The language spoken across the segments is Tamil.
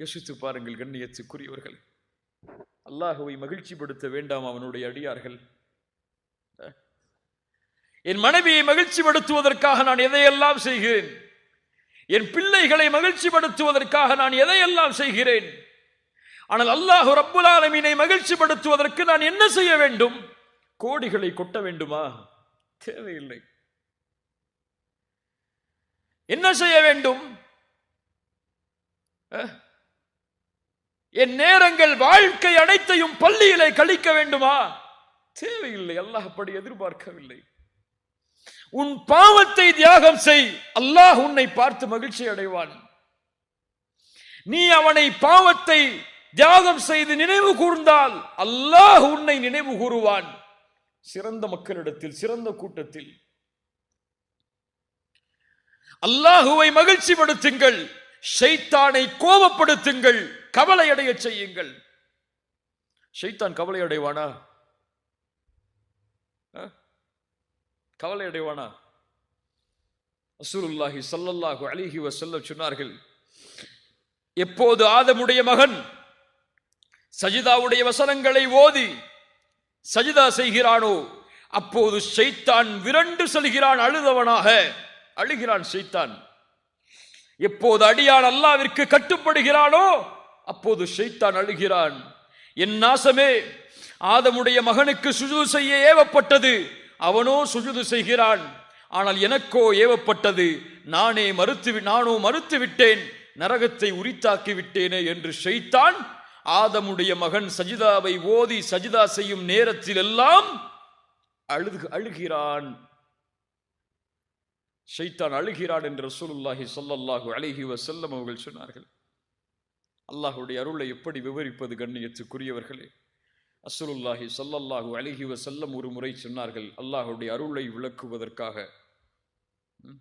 யோசித்து பாருங்கள் கண்ணியத்துக்குரியவர்கள். அல்லாஹுவை மகிழ்ச்சிப்படுத்த வேண்டாம் அவனுடைய அடியார்கள். என் மனைவியை மகிழ்ச்சிப்படுத்துவதற்காக நான் எதையெல்லாம் செய்கிறேன்? என் பிள்ளைகளை மகிழ்ச்சிப்படுத்துவதற்காக நான் எதையெல்லாம் செய்கிறேன்? ஆனால் அல்லாஹு ரப்புல் ஆலமீனை மகிழ்ச்சிப்படுத்துவதற்கு நான் என்ன செய்ய வேண்டும்? கோடிகளை கொட்ட வேண்டுமா? தேவையில்லை. என்ன செய்ய வேண்டும்? என் நேரங்கள் வாழ்க்கை அனைத்தையும் பள்ளியிலே கழிக்க வேண்டுமா? தேவையில்லை. அல்லாஹ் அப்படி எதிர்பார்க்கவில்லை. உன் பாவத்தை தியாகம் செய். அல்லாஹ் உன்னை பார்த்து மகிழ்ச்சி அடைவான். நீ அவனை பாவத்தை தியாகம் செய்து நினைவு கூர்ந்தால் அல்லாஹ் உன்னை நினைவு கூறுவான். சிறந்த மக்களிடத்தில் சிறந்த கூட்டத்தில். அல்லாஹுவை மகிழ்ச்சிப்படுத்துங்கள். ஷைத்தானை கோபப்படுத்துங்கள் கவலை அடைய செய்யுங்கள். ஷைத்தான் கவலை அடைவானா கவலை அடைவானா அசூருல்லாஹி சல்லல்லாஹு அலிஹி வசல்ல சொன்னார்கள் எப்போது ஆதமுடைய மகன் சஜிதாவுடைய வசனங்களை ஓதி சஜிதா செய்கிறானோ அப்போது ஷைத்தான் விரண்டு செல்கிறான் அழுதவனாக. அழுகிறான் செய்தான் எப்போது அடியான் அல்லாவிற்கு கட்டுப்படுகிறானோ அப்போது ஷைத்தான் அழுகிறான். என் நாசமே ஆதமுடைய மகனுக்கு சுஜுது செய்ய ஏவப்பட்டது அவனோ சுஜுது செய்கிறான். ஆனால் எனக்கோ ஏவப்பட்டது நானே மறுத்து நானோ மறுத்து விட்டேன் நரகத்தை உரித்தாக்கி விட்டேனே என்று ஷைத்தான் ஆதமுடைய மகன் சஜிதாவை ஓதி சஜிதா செய்யும் நேரத்தில் எல்லாம் அழுது அழுகிறான். ஷைத்தான் அழுகிறான் என்று ரசூலுல்லாஹி சொல்லல்லாஹு அழகி வசல்லம் அவர்கள் சொன்னார்கள். அல்லாஹுடைய அருளை எப்படி விவரிப்பது கண்ணியத்துக்குரியவர்களே? அசுலுல்லாஹி ஸல்லல்லாஹு அழகி வசல்லம் ஒரு முறை சொன்னார்கள் அல்லாஹுடைய அருளை விளக்குவதற்காக. ம்?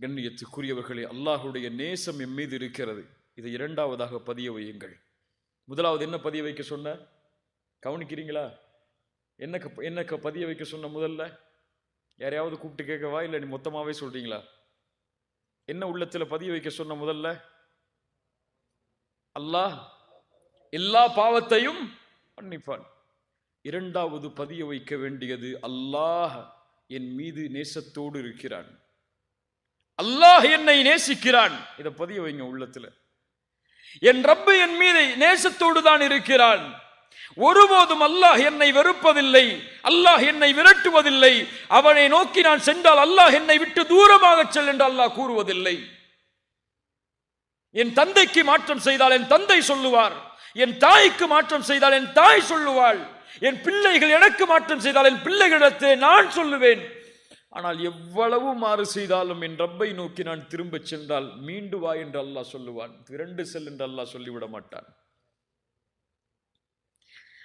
கண்ணியத்துக்குரியவர்களே அல்லாஹுடைய நேசம் எம் மீது இருக்கிறது. இதை இரண்டாவதாக பதிய வையுங்கள். முதலாவது என்ன பதிய வைக்க சொன்ன கவனிக்கிறீங்களா? என்ன என்ன பதிய வைக்க சொன்ன முதல்ல? யாரையாவது கூப்பிட்டு கேட்கவா? இல்லை நீ மொத்தமாகவே சொல்றீங்களா? என்ன உள்ளத்துல பதிய வைக்க சொன்ன முதல்ல? அல்லாஹ் எல்லா பாவத்தையும் மன்னிப்பான். இரண்டாவது பதிய வைக்க வேண்டியது அல்லாஹ் என் மீது நேசத்தோடு இருக்கிறான். அல்லாஹ் என்னை நேசிக்கிறான். இதை பதிய வைங்க உள்ளத்துல. என் ரப்பு என் மீது நேசத்தோடு தான் இருக்கிறான். ஒருபோதும் அல்லாஹ் என்னை வெறுப்பதில்லை அல்லாஹ் என்னை விரட்டுவதில்லை. அவனை நோக்கி நான் சென்றால் அல்லாஹ் என்னை விட்டு தூரமாக செல் என்று அல்லாஹ் கூறுவதில்லை. என் தந்தைக்கு மாற்றம் செய்தால் என் தந்தை சொல்லுவார். என் தாய்க்கு மாற்றம் செய்தால் என் தாய் சொல்லுவாள். என் பிள்ளைகள் எனக்கு மாற்றம் செய்தால் என் பிள்ளைகளிடத்தை நான் சொல்லுவேன். ஆனால் எவ்வளவு மாறு செய்தாலும் என் ரப்பை நோக்கி நான் திரும்பச் சென்றால் மீண்டு வா என்று அல்லாஹ் சொல்லுவான். திரண்டு செல் என்று அல்லாஹ் சொல்லிவிட மாட்டான்.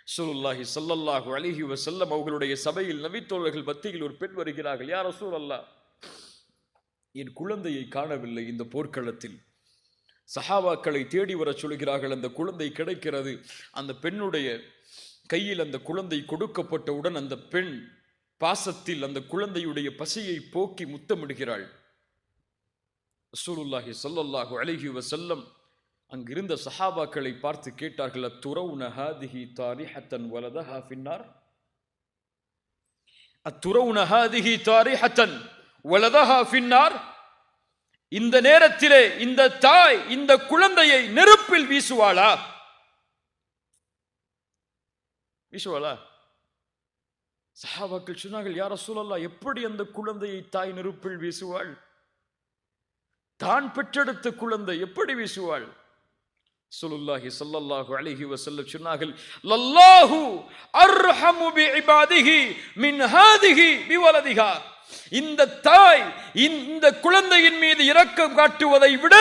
ரசூலுல்லாஹி ஸல்லல்லாஹு அலிஹி வசல்லம் அவர்களுடைய சபையில் நபித்தோழர்கள் மத்தியில் ஒரு பெண் வருகிறார்கள். யார் ரசூல் அல்லா என் குழந்தையை காணவில்லை இந்த போர்க்களத்தில். சஹாவாக்களை தேடி வர சொல்கிறார்கள் அந்த குழந்தை கிடைக்கிறது. அந்த பெண்ணுடைய கையில் அந்த குழந்தை கொடுக்கப்பட்டவுடன் அந்த பெண் பாசத்தில் அந்த குழந்தையுடைய பசியை போக்கி முத்தமிடுகிறாள். ரசூலுல்லாஹி சொல்லல்லாஹு அலைஹி வசல்லம் அங்கிருந்த சஹாபாக்களை பார்த்து கேட்டார்கள் அத்துறவுன ஹாதிஹி தாரிஹத்தன் வலதஹா ஃபின்னார்? அத்துறவுன ஹாதிஹி தாரிஹத்தன் வலதஹா ஃபின்னார்? இந்த நேரத்திலே இந்த தாய் இந்த குழந்தையை நெருப்பில் வீசுவாளா? வீசுவாளா? சஹாபாக்கள் சொன்னார்கள் யார சூழல்லா எப்படி அந்த குழந்தையை தாய் நெருப்பில் வீசுவாள்? தான் பெற்றெடுத்த குழந்தை எப்படி வீசுவாள்? சுலுல்லாஹி ஸல்லல்லாஹு அழகி வஸல்லம் சொன்னார்கள் லல்லாஹு அர்ஹமு பிஇபாதிஹி மின் ஹாதிஹி பிவலதிஹா. இந்த தாய் இந்த குழந்தையின் மீது இரக்கம் காட்டுவதை விட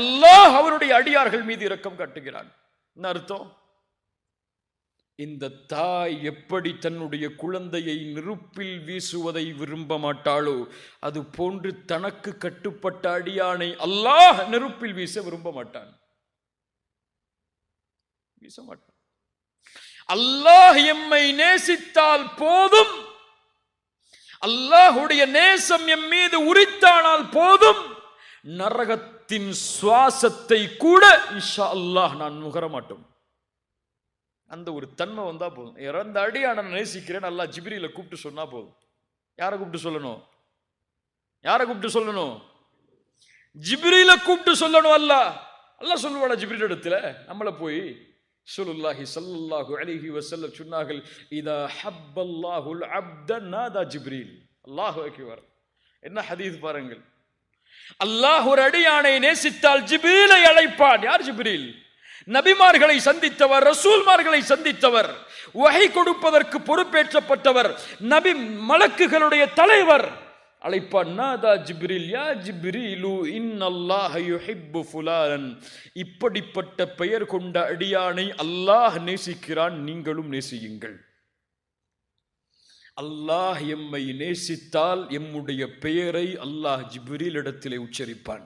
அல்லாஹ் அவருடைய அடியார்கள் மீது இரக்கம் காட்டுகிறான். என்ன அர்த்தம்? இந்த தாய் எப்படி தன்னுடைய குழந்தையை நெருப்பில் வீசுவதை விரும்ப மாட்டாளோ அது போன்று தனக்கு கட்டுப்பட்ட அடியானை அல்லாஹ் நெருப்பில் வீச விரும்ப மாட்டான். வீச மாட்டான் அல்லாஹ் எம்மை நேசித்தால் போதும். அல்லாஹுடைய நேசம் எம் மீது உரித்தானால் போதும். நரகத்தின் சுவாசத்தை கூட இஷா அல்லாஹ் நான் நுகர மாட்டோம். அந்த ஒரு தன்மை வந்தா போதும். இறந்த அடியான நான் நேசிக்கிறேன் நல்லா ஜிபிரியில கூப்பிட்டு சொன்னா போதும். யாரை கூப்பிட்டு சொல்லணும்? யாரை கூப்பிட்டு சொல்லணும்? ஜிபிரியில கூப்பிட்டு சொல்லணும் அல்லாஹ். அல்லாஹ் சொல்லுவாடா ஜிப்ரீல் இடத்துல? நம்மள போய். சுலுல்லாஹி ஸல்லல்லாஹு அலிஹி வஸல்லம் சொன்னார்கள் இதா ஹப்பல்லாஹுல் அப்த நாதா ஜிப்ரீல். அல்லாஹு அக்யூவர் என்ன ஹதீஸ் பாருங்கள். அல்லாஹ் ஒரு அடியானை நேசித்தால் ஜிப்ரீலை அழைப்பான். யார் ஜிப்ரீல்? நபிமார்களை சந்தித்தவர் ரசூல்மார்களை சந்தித்தவர் வகை கொடுப்பதற்கு பொறுப்பேற்றப்பட்டவர் நபி மலக்குகளுடைய தலைவர். அழைப்பான் நாதா ஜிப்ரில் யா ஜிப்ரீலு இன்னல்லாஹ யுஹிப்பு ஃபுலான் இப்படிப்பட்ட பெயர் கொண்ட அடியானை அல்லாஹ் நேசிக்கிறான் நீங்களும் நேசியுங்கள். அல்லாஹ் எம்மை நேசித்தால் எம்முடைய பெயரை அல்லாஹ் ஜிப்ரில் இடத்திலே உச்சரிப்பான்.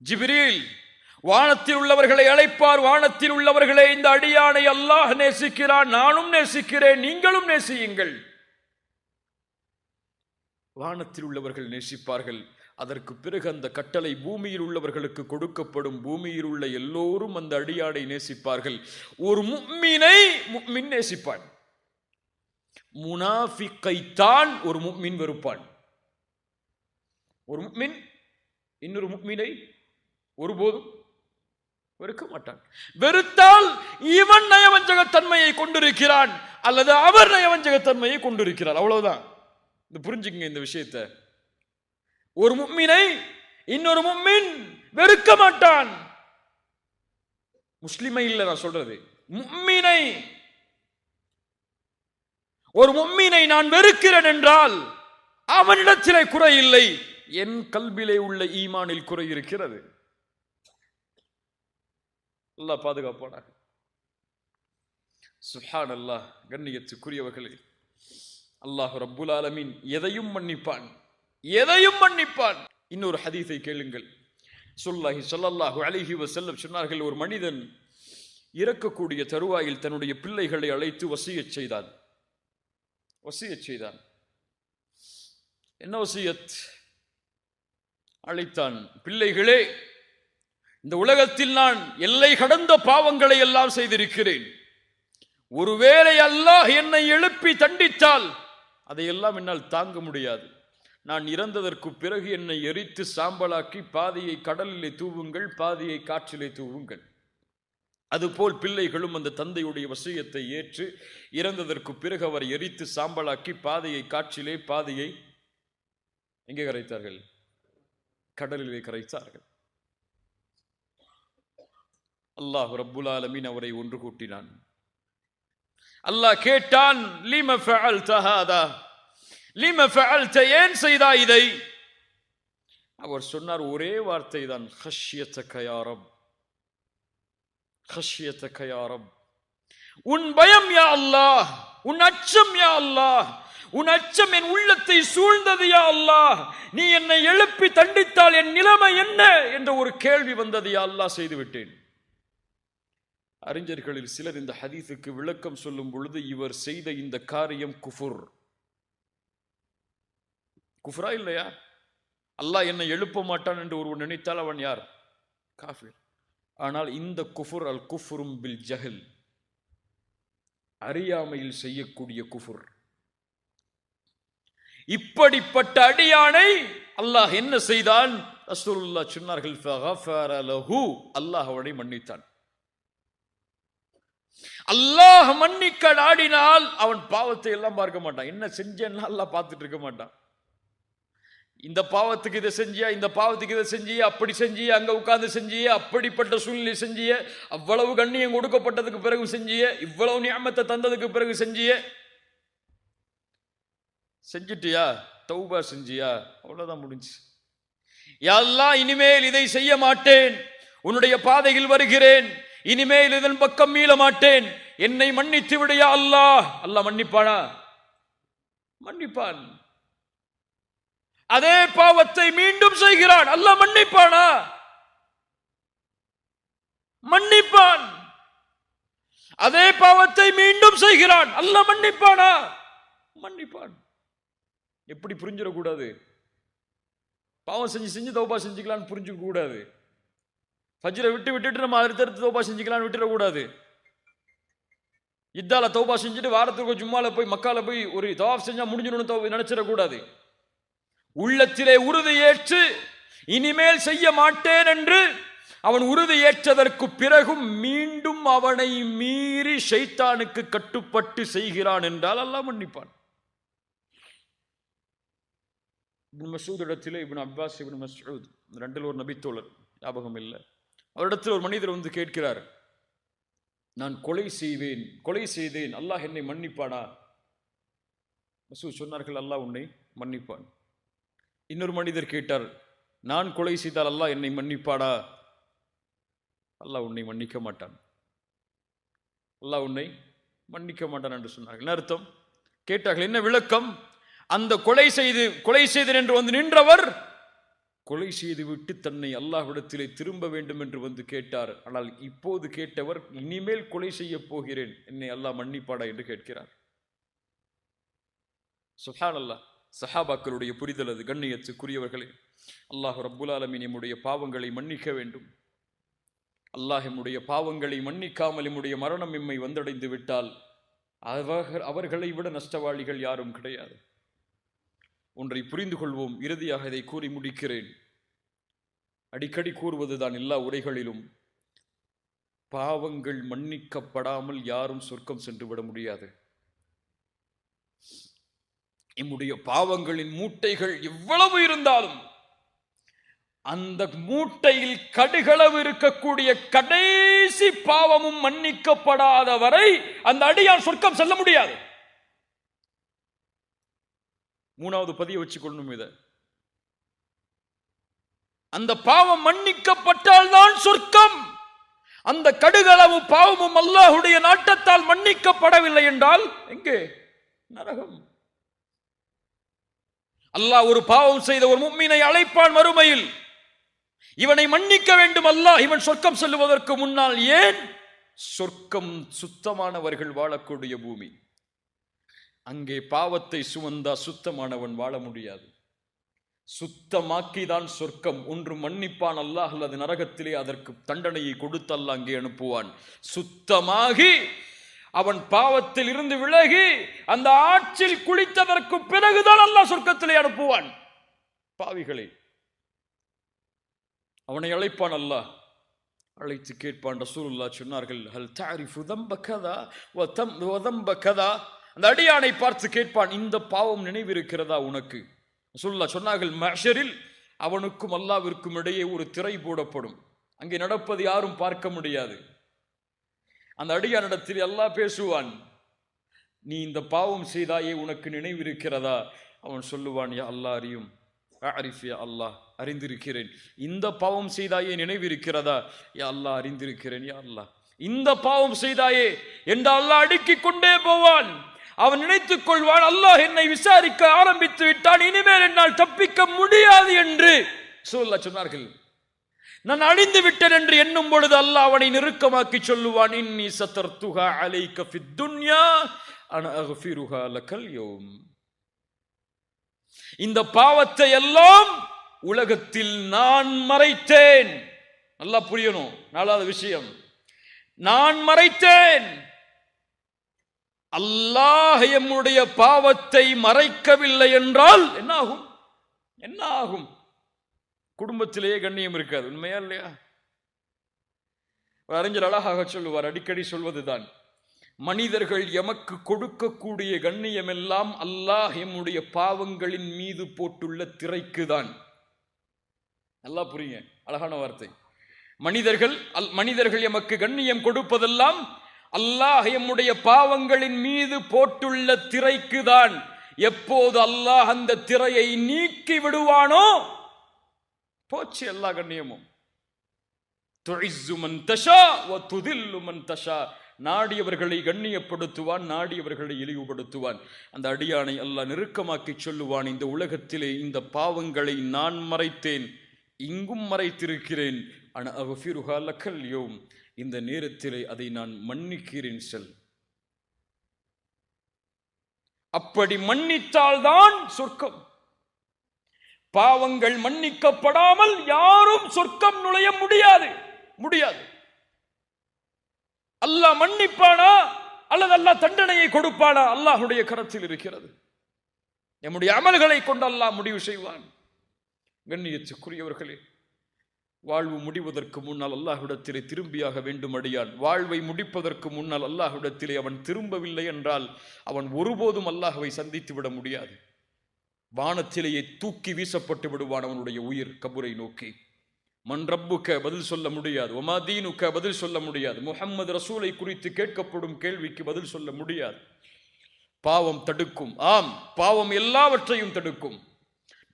ஜிப்ரீல்! வானத்தில் உள்ளவர்களை அழைப்பார் வானத்தில் உள்ளவர்களே இந்த அடியானை அல்லாஹ் நேசிக்கிறான் நானும் நேசிக்கிறேன் நீங்களும் நேசியுங்கள். வானத்தில் உள்ளவர்கள் நேசிப்பார்கள் அதற்கு பிறகு அந்த கட்டளை பூமியில் உள்ளவர்களுக்கு கொடுக்கப்படும் பூமியில் உள்ள எல்லோரும் அந்த அடியாடை நேசிப்பார்கள். ஒரு முக்மினை முக்மின் நேசிப்பான். முனாஃபிக்கைத்தான் ஒரு முக்மின் வெறுப்பான். ஒரு முக்மின் இன்னொரு முக்மினை ஒருபோதும் வெறுக்க மாட்டான் வெறுத்தால் இவன் நயவஞ்சகத்தன்மையை கொண்டிருக்கிறான் அல்லது அவர் நயவஞ்சகத்தன்மையை கொண்டிருக்கிறார். அவ்வளவுதான். இந்த புரிஞ்சுக்குங்க இந்த விஷயத்தை. ஒரு மும்மினை இன்னொரு மும்மின் வெறுக்க மாட்டான். முஸ்லிமை இல்ல நான் சொல்றது. மும்மினை ஒரு மும்மினை நான் வெறுக்கிறேன் என்றால் அவனிடத்திலே குறை இல்லை. என் கல்விலே உள்ள ஈமானில் குறை இருக்கிறது. நல்லா பாதுகாப்பானாக. சுஹான் அல்லாஹ் கண்ணியத்துக்குரியவர்களே அல்லாஹ் ரப்புல் ஆலமீன் எதையும் மன்னிப்பான் எதையும் மன்னிப்பான். இன்னொரு ஹதீஸை கேளுங்கள். சொல்லாஹி சொல்லல்லாஹு அலைஹி செல்லம் சொன்னார்கள் ஒரு மனிதன் இறக்கக்கூடிய தருவாயில் தன்னுடைய பிள்ளைகளை அழைத்து வசியச் செய்தான். வசியச் செய்தான். என்ன வசியத்? அழைத்தான். பிள்ளைகளே இந்த உலகத்தில் நான் எல்லை கடந்த பாவங்களை எல்லாம் செய்திருக்கிறேன். ஒருவேளை அல்லாஹ் என்னை எழுப்பி தண்டித்தால் அதையெல்லாம் என்னால் தாங்க முடியாது. நான் இறந்ததற்கு பிறகு என்னை எரித்து சாம்பலாக்கி பாதியை கடலிலே தூவுங்கள் பாதியை காற்றிலே தூவுங்கள். அதுபோல் பிள்ளைகளும் அந்த தந்தையுடைய வசியத்தை ஏற்று இறந்ததற்கு பிறகு அவர் எரித்து சாம்பலாக்கி பாதையை காற்றிலே பாதையை எங்கே கரைத்தார்கள்? கடலிலே கரைத்தார்கள். அல்லாஹ் ரப்புல் ஆலமீன் அவரை ஒன்று கூட்டினான். அல்லாஹ் கேட்டான் லீம ஃபஅல்த ஹாதா? லீம ஃபஅல்த ஏன் செய்தா இதை? அவர் சொன்னார் ஒரே வார்த்தை தான் ஹஷ்யத்தக யா ஹஷ்யத்த ஹஷ்யத்தக உன் பயம் யா அல்லாஹ் உன் அச்சம் யா அல்லாஹ் உன் அச்சம் என் உள்ளத்தை சூழ்ந்தது யா அல்லாஹ். நீ என்னை எழுப்பி தண்டித்தால் என் நிலைமை என்ன? என்ற ஒரு கேள்வி வந்தது யா அல்லாஹ் செய்துவிட்டேன் அறிஞர்களில் சிலர் இந்த ஹதீஸுக்கு விளக்கம் சொல்லும் பொழுது இவர் செய்த இந்த காரியம் குஃபுர். குஃப்ரா இல்லையா? அல்லாஹ் என்னை எழுப்ப மாட்டான் என்று ஒருவன் நினைத்தால் அவன் யார்? காஃபிர். ஆனால் இந்த குஃபுர் அல் குஃபுரும் பில் ஜஹல். அறியாமையில் செய்யக்கூடிய குஃபுர். இப்படிப்பட்ட அடியானை அல்லாஹ் என்ன செய்தான்? ரசூலுல்லாஹ் சொன்னார்கள் அல்லாஹ் அவனை மன்னித்தான். அல்லாஹ் மன்னிக்க நாடினால் அவன் பாவத்தை எல்லாம் பார்க்க மாட்டான். என்ன செஞ்சேன்னா எல்லாம் பார்த்துட்டு இருக்க மாட்டான். இந்த பாவத்துக்கு இதை செஞ்சியா இந்த பாவத்துக்கு இதை செஞ்சிய அப்படி செஞ்சிய அங்க உட்காந்து செஞ்சிய அப்படிப்பட்ட சூழ்நிலை செஞ்சிய அவ்வளவு கண்ணியம் கொடுக்கப்பட்டதுக்கு பிறகு செஞ்சிய இவ்வளவு நியமத்தை தந்ததுக்கு பிறகு செஞ்சிய? செஞ்சிட்டியா? தௌபா செஞ்சியா? அவ்வளவுதான் முடிஞ்சு எல்லாம் இனிமேல் இதை செய்ய மாட்டேன். உன்னுடைய பாதையில் வருகிறேன். இனிமேல் இதன் பக்கம் மீள மாட்டேன். என்னை மன்னித்து விடையா அல்லாஹ். அல்லாஹ் மன்னிப்பானா? மன்னிப்பான். அதே பாவத்தை மீண்டும் செய்கிறான். அல்ல மன்னிப்பானா? மன்னிப்பான். அதே பாவத்தை மீண்டும் செய்கிறான். அல்ல மன்னிப்பானா? மன்னிப்பான். எப்படி புரிஞ்சிடக்கூடாது? பாவம் செஞ்சு செஞ்சு தௌபா செஞ்சுக்கலாம்னு புரிஞ்சுக்க கூடாது ஃபஜ்ரை விட்டு விட்டுட்டு நம்ம அடுத்தடுத்து தௌபா செஞ்சுக்கலாம்னு விட்டுறக்கூடாது இத்தால தௌபா செஞ்சுட்டு வாரத்துக்கு ஜும்மால போய் மக்கால போய் ஒரு தவாப் செஞ்சா முடிஞ்சிடணும் தௌ நினைச்சிடக்கூடாது. உள்ளத்திலே உறுதியேற்று இனிமேல் செய்ய மாட்டேன் என்று அவன் உறுதியேற்றதற்கு பிறகும் மீண்டும் அவனை மீறி ஷைத்தானுக்கு கட்டுப்பட்டு செய்கிறான் என்றால் அல்லாஹ் மன்னிப்பான். இப்னு மசூத் இடத்திலே இப்னு அப்பாஸ் இப்னு மசூத் ரெண்டில் ஒரு நபித்தோழர் ஞாபகம் இல்லை. அவரிடத்தில் ஒரு மனிதர் வந்து கேட்கிறார் நான் கொலை செய்வேன் கொலை செய்தேன். அல்லாஹ் என்னை மன்னிப்பானா? மசூ சொன்னார்கள் அல்லாஹ் உன்னை மன்னிப்பான். இன்னொரு மனிதர் கேட்டார் நான் கொலை செய்தால் அல்லாஹ் என்னை மன்னிப்பாடா அல்லாஹ் உன்னை மன்னிக்க மாட்டான். அல்லாஹ் உன்னை மன்னிக்க மாட்டான் என்று சொன்னார்கள். என்ன அர்த்தம்? கேட்டார்கள் என்ன விளக்கம்? அந்த கொலை செய்து கொலை செய்தேன் என்று வந்து நின்றவர் கொலை செய்துவிட்டு தன்னை அல்லாஹ்விடத்திலே திரும்ப வேண்டும் என்று வந்து கேட்டார். ஆனால் இப்போது கேட்டவர் இனிமேல் கொலை செய்யப் போகிறேன் என்னை அல்லாஹ் மன்னிப்பாடா என்று கேட்கிறார். சுஹான் அல்லாஹ் சஹாபாக்களுடைய புரிதல் அது கண்ணியத்துக்குரியவர்களே. அல்லாஹ் ரப்புல் நம்முடைய பாவங்களை மன்னிக்க வேண்டும். அல்லாஹ் எம்முடைய பாவங்களை மன்னிக்காமல் எம்முடைய மரணம் எம்மை வந்தடைந்து விட்டால் அவர்கள் அவர்களை விட நஷ்டவாளிகள் யாரும் கிடையாது. ஒன்றை புரிந்து கொள்வோம் இறுதியாக இதை கூறி முடிக்கிறேன். அடிக்கடி கூறுவதுதான் எல்லா உரைகளிலும் பாவங்கள் மன்னிக்கப்படாமல் யாரும் சொர்க்கம் சென்று விட முடியாது. நம்முடைய பாவங்களின் மூட்டைகள் எவ்வளவு இருந்தாலும் அந்த மூட்டையில் கடுகளவு இருக்கக்கூடிய கடைசி பாவமும் மன்னிக்கப்படாத வரை அந்த அடியான் சொர்க்கம் செல்ல முடியாது. மூணாவது பதிய வச்சுக்கொள்ளணும் இத. அந்த பாவம் மன்னிக்கப்பட்டால் தான் சொர்க்கம். அந்த கடுகளவு பாவமும் அல்லாஹுடைய நாட்டத்தால் மன்னிக்கப்படவில்லை என்றால் எங்கே? நரகம். அல்லாஹ் ஒரு பாவம் செய்த ஒரு மும்மினை அழைப்பான் மறுமையில். இவனை மன்னிக்க வேண்டும் அல்லாஹ். இவன் சொர்க்கம் செல்லுவதற்கு முன்னால் ஏன்? சொர்க்கம் சுத்தமானவர்கள் வாழக்கூடிய பூமி. அங்கே பாவத்தை சுமந்தா சுத்தமானவன் வாழ முடியாது. சுத்தமாக்கிதான் சொர்க்கம். ஒன்று மன்னிப்பான் அல்லாஹ் அல்லது நரகத்திலே அதற்கு தண்டனையை கொடுத்தல்ல அங்கே அனுப்புவான். சுத்தமாகி அவன் பாவத்தில் இருந்து விலகி அந்த ஆற்றில் குளித்ததற்கு பிறகுதான் அல்லாஹ் சொர்க்கத்திலே அனுப்புவான். பாவிகளை அவனை அழைப்பான் அல்லாஹ். அழைத்து கேட்பான் ரசூலுல்லா சொன்னார்கள் ஹல் தாரிஃபு தம்ப கதா வதம் தம் கதா அந்த அடியானை பார்த்து கேட்பான் இந்த பாவம் நினைவிருக்கிறதா உனக்கு? சொல்லா சொன்னார்கள் மஷரில் அவனுக்கும் அல்லாவிற்கும் இடையே ஒரு திரை போடப்படும். அங்கே நடப்பது யாரும் பார்க்க முடியாது. அந்த அடியானிடத்தில் அல்லாஹ் பேசுவான் நீ இந்த பாவம் செய்தாயே உனக்கு நினைவிருக்கிறதா? அவன் சொல்லுவான் யா அல்லா அறியும். அரிஃப் யா அல்லாஹ் அறிந்திருக்கிறேன். இந்த பாவம் செய்தாயே நினைவிருக்கிறதா? யா அல்லாஹ் அறிந்திருக்கிறேன் யா அல்லாஹ். இந்த பாவம் செய்தாயே? என்று அல்லாஹ் அடுக்கிக் கொண்டே போவான். அவன் நினைத்துக் கொள்வான் அல்லாஹ் என்னை விசாரிக்க ஆரம்பித்து விட்டான் இனிமேல் என்னால் தப்பிக்க முடியாது என்று. சூழல்லா சொன்னார்கள் நான் அழிந்து விட்டேன் என்று எண்ணும் பொழுது அல்லாஹ் அவனை நெருக்கமாக்கி சொல்லுவான் இன்னி சத்தர்துஹா அலை கஃபி துன்யா அன இந்த பாவத்தை எல்லாம் உலகத்தில் நான் மறைத்தேன். நல்லா புரியணும் நாலாவது விஷயம். நான் மறைத்தேன். அல்லாஹ் எம்முடைய பாவத்தை மறைக்கவில்லை என்றால் என்னாகும்? என்ன ஆகும் குடும்பத்திலேயே கண்ணியம் இருக்காது. உண்மையா இல்லையா? அறிஞர் அழகாக சொல்லுவார் அடிக்கடி சொல்வதுதான். மனிதர்கள் எமக்கு கொடுக்கக்கூடிய கண்ணியம் எல்லாம் அல்லாஹ் எம்முடைய பாவங்களின் மீது போட்டுள்ள திரைக்கு தான் நல்லா புரியுங்க. அழகான வார்த்தை. மனிதர்கள் அல் மனிதர்கள் எமக்கு கண்ணியம் கொடுப்பதெல்லாம் அல்லாஹ் எம்முடைய பாவங்களின் மீது போட்டுள்ள திரைக்கு தான் எப்போது அல்லாஹ் அந்த திரையை நீக்கி விடுவானோ? போச்சு எல்லா கண்ணியமும். துஇஸ்ஸு தஷா ஓ துதில்லு தஷா. நாடியவர்களை கண்ணியப்படுத்துவான் நாடியவர்களை இழிவுபடுத்துவான். அந்த அடியானை அல்லாஹ் நெருக்கமாக்கி சொல்லுவான் இந்த உலகத்திலே இந்த பாவங்களை நான் மறைத்தேன் இங்கும் மறைத்திருக்கிறேன். அன அகஃபிருஹா லக்கல் யோம். இந்த நேரத்திலே அதை நான் மன்னிக்கிறேன் செல். அப்படி மன்னித்தால்தான் சொர்க்கம். பாவங்கள் மன்னிக்கப்படாமல் யாரும் சொர்க்கம் நுழைய முடியாது. முடியாது. அல்லாஹ் மன்னிப்பானா? அல்லது அல்லாஹ் தண்டனையை கொடுப்பானா? அல்லாஹுடைய கரத்தில் இருக்கிறது. நம்முடைய அமல்களை கொண்டு அல்லாஹ் முடிவு செய்வான். கண்ணியத்துக்குரியவர்களே வாழ்வு முடிவதற்கு முன்னால் அல்லாஹ்விடத்திலே திரும்பியாக வேண்டும் அடியான் வாழ்வை முடிப்பதற்கு முன்னால் அல்லாஹ்விடத்திலே அவன் திரும்பவில்லை என்றால் அவன் ஒருபோதும் அல்லாஹுவை சந்தித்து விட முடியாது. வானத்திலேயே தூக்கி வீசப்பட்டு விடுவான் அவனுடைய உயிர் கபுரை நோக்கி. மன் ரப்புக்க பதில் சொல்ல முடியாது. ஒமாதீனுக்க பதில் சொல்ல முடியாது. முஹம்மது ரசூலை குறித்து கேட்கப்படும் கேள்விக்கு பதில் சொல்ல முடியாது. பாவம் தடுக்கும். ஆம் பாவம் எல்லாவற்றையும் தடுக்கும்.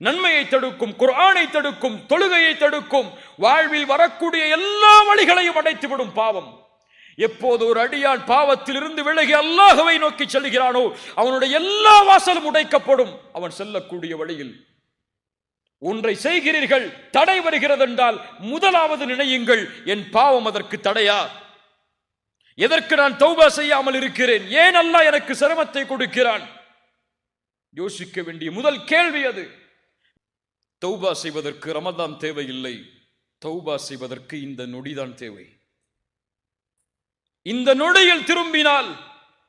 நன்மையை தடுக்கும் குரானை தடுக்கும் தொழுகையை தடுக்கும் வாழ்வில் வரக்கூடிய எல்லா வழிகளையும் அடைத்துவிடும் பாவம். எப்போது ஒரு அடியான் பாவத்தில் இருந்து விலகி அல்லாஹுவை நோக்கி செல்கிறானோ அவனுடைய எல்லா வாசலும் உடைக்கப்படும். அவன் செல்லக்கூடிய வழியில். ஒன்றை செய்கிறீர்கள் தடை வருகிறது என்றால் முதலாவது நினையுங்கள் என் பாவம் அதற்கு தடையா? எதற்கு நான் தௌபா செய்யாமல் இருக்கிறேன்? ஏன் அல்லாஹ் எனக்கு சிரமத்தை கொடுக்கிறான்? யோசிக்க வேண்டிய முதல் கேள்வி அது. தௌபா செய்வதற்கு ரமதான் தேவையில்லை. தௌபா செய்வதற்கு இந்த நொடிதான் தேவை. இந்த நொடியில் திரும்பினால்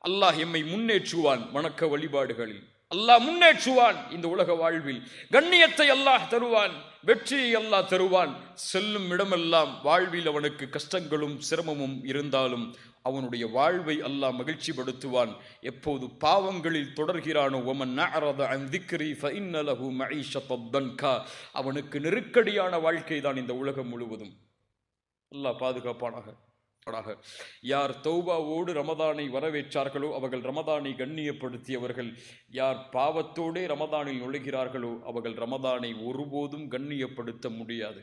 அல்லாஹ் எம்மை முன்னேற்றுவான் வணக்க வழிபாடுகளில். அல்லாஹ் முன்னேற்றுவான் இந்த உலக வாழ்வில். கண்ணியத்தை அல்லாஹ் தருவான் வெற்றியை அல்லாஹ் தருவான். செல்லும் இடமெல்லாம் வாழ்வில் அவனுக்கு கஷ்டங்களும் சிரமமும் இருந்தாலும் அவனுடைய வாழ்வை அல்லாஹ் மகிழ்ச்சிப்படுத்துவான். எப்போது பாவங்களில் தொடர்கிறானோ ஒமன் தன்கா அவனுக்கு நெருக்கடியான வாழ்க்கை தான் இந்த உலகம் முழுவதும். அல்லாஹ் பாதுகாப்பானாக. யார் தௌபாவோடு ரமதானை வரவேற்றார்களோ அவர்கள் ரமதானை கண்ணியப்படுத்தியவர்கள். யார் பாவத்தோடே ரமதானில் நுழைகிறார்களோ அவர்கள் ரமதானை ஒருபோதும் கண்ணியப்படுத்த முடியாது.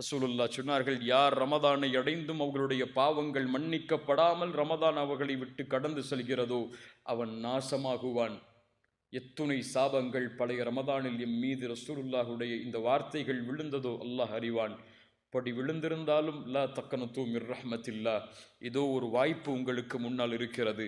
அசூலுல்லா சொன்னார்கள் யார் ரமதானை அடைந்தும் அவர்களுடைய பாவங்கள் மன்னிக்கப்படாமல் ரமதான் அவர்களை விட்டு கடந்து செல்கிறதோ அவன் நாசமாகுவான். எத்துணை சாபங்கள் பழைய ரமதானில் எம் மீது ரசூலுல்லாஹுடைய இந்த வார்த்தைகள் விழுந்ததோ அல்லாஹ் அறிவான். படி விழுந்திருந்தாலும் லா தக்கனத்து மிர் ரஹ்மத்தில்லா இதோ ஒரு வாய்ப்பு உங்களுக்கு முன்னால் இருக்கிறது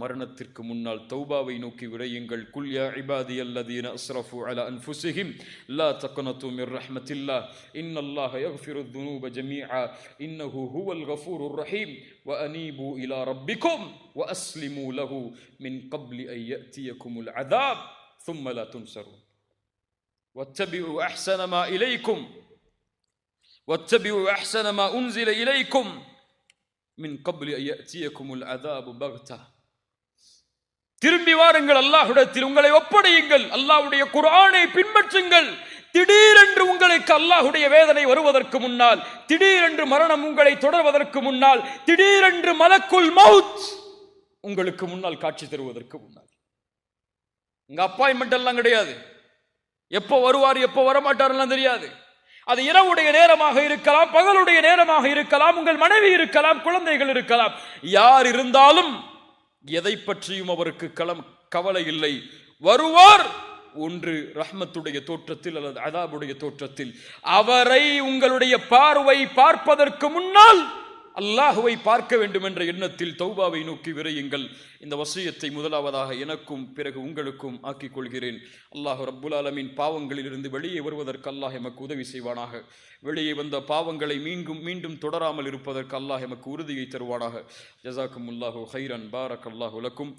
மரணத்திற்கு முன்னால் தௌபாவை நோக்கி விரையுங்கள் குல் யா இபாதி அல்லதீன அஸ்ரஃபு அலா அன்ஃபுஸிஹிம் லா தக்கனத்து மிர் ரஹ்மத்தில்லா இன்னல்லாஹ யக்ஃபிரு الذنوب جميعا إنه هو الغفور الرحيم وأنيبوا إلى ربكم وأسلموا له من قبل أن يأتيكم العذاب ثم لا تنصرون واتبعوا أحسن ما إليكم واتبعوا احسن ما انزل اليكم من قبل ان ياتيكم العذاب بغته திரும்பி வாருங்கள் அல்லாஹ்விடத்தில் உங்களை ஒப்படையுங்கள் அல்லாஹ்வுடைய குர்ஆனை பின்பற்றுங்கள் திடீரென்று உங்களுக்கு அல்லாஹ்வுடைய வேதனை வருவதற்கு முன்னால் திடீரென்று மரணம் உங்களை தொடர்வதற்கு முன்னால் திடீரென்று மலக்குல் மவுத் உங்களுக்கு முன்னால் காட்சி தருவதற்கு முன்னால் உங்க அப்பாயின்மெண்ட் எல்லாம் கிடையாது எப்போ வருவார் எப்போ வரமாட்டார்லாம் தெரியாது அது இரவுடைய நேரமாக இருக்கலாம் பகலுடைய நேரமாக இருக்கலாம் உங்கள் மனைவி இருக்கலாம் குழந்தைகள் இருக்கலாம். யார் இருந்தாலும் எதை பற்றியும் அவருக்கு களம் கவலை இல்லை. வருவார் ஒன்று ரஹ்மத்துடைய தோற்றத்தில் அல்லது அதாபுடைய தோற்றத்தில். அவரை உங்களுடைய பார்வை பார்ப்பதற்கு முன்னால் அல்லாஹுவை பார்க்க வேண்டும் என்ற எண்ணத்தில் தௌபாவை நோக்கி விரையுங்கள். இந்த வசியத்தை முதலாவதாக எனக்கும் பிறகு உங்களுக்கும் ஆக்கிக் கொள்கிறேன். அல்லாஹ் ரப்புல் ஆலமின் பாவங்களிலிருந்து வெளியே வருவதற்கு அல்லாஹ் எமக்கு உதவி செய்வானாக. வெளியே வந்த பாவங்களை மீண்டும் மீண்டும் தொடராமல் இருப்பதற்கு அல்லாஹ் எமக்கு உறுதியை தருவானாக. ஜசாக்கும் உல்லாஹு ஹைரன் பாரக் அல்லாஹுலக்கும்